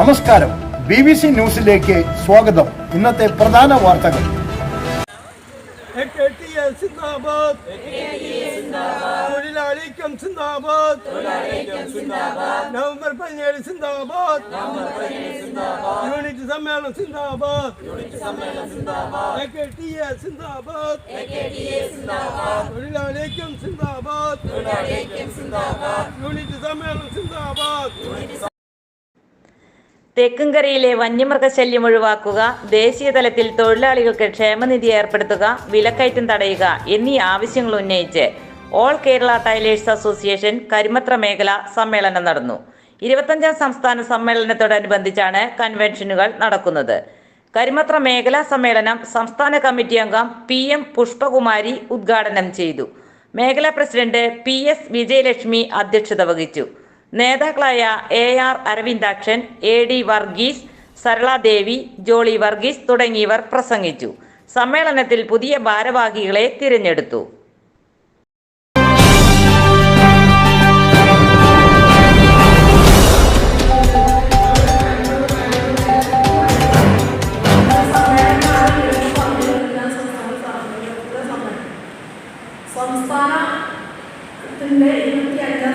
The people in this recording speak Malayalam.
നമസ്കാരം. ബി ബി സി ന്യൂസിലേക്ക് സ്വാഗതം. ഇന്നത്തെ പ്രധാന വാർത്തകൾ. തൊഴിലാളിക്കം സിന്ദാബാദ്. നവംബർ പതിനേഴ് സിന്ദാബാദ്. യൂണിറ്റ് സമ്മേളനം സിന്ദാബാദ്. സിന്ദാബാദ്. തൊഴിലാളിക്കം സിന്ദാബാദ്. യൂണിറ്റ് സമ്മേളനം സിന്ദാബാദ്. തെക്കുംകരയിലെ വന്യമൃഗശല്യം ഒഴിവാക്കുക ദേശീയതലത്തിൽ തൊഴിലാളികൾക്ക് ക്ഷേമനിധി ഏർപ്പെടുത്തുക വിലക്കയറ്റം തടയുക എന്നീ ആവശ്യങ്ങൾ ഉന്നയിച്ച് all Kerala tailors association Karimathra മേഖല സമ്മേളനം നടന്നു. ഇരുപത്തഞ്ചാം സംസ്ഥാന സമ്മേളനത്തോടനുബന്ധിച്ചാണ് കൺവെൻഷനുകൾ നടക്കുന്നത്. കരിമത്ര മേഖലാ സമ്മേളനം സംസ്ഥാന കമ്മിറ്റി അംഗം പി എം പുഷ്പകുമാരി ഉദ്ഘാടനം ചെയ്തു. മേഖലാ പ്രസിഡന്റ് പി എസ് വിജയലക്ഷ്മി അധ്യക്ഷത വഹിച്ചു. നേതാക്കളായ A R Aravindakshan A D Varghese Saraladevi Jolly Varghese തുടങ്ങിയവർ പ്രസംഗിച്ചു. സമ്മേളനത്തിൽ പുതിയ ഭാരവാഹികളെ തിരഞ്ഞെടുത്തു. സംസ്ഥാനത്തിന്റെ ഇരുപത്തി അഞ്ചാം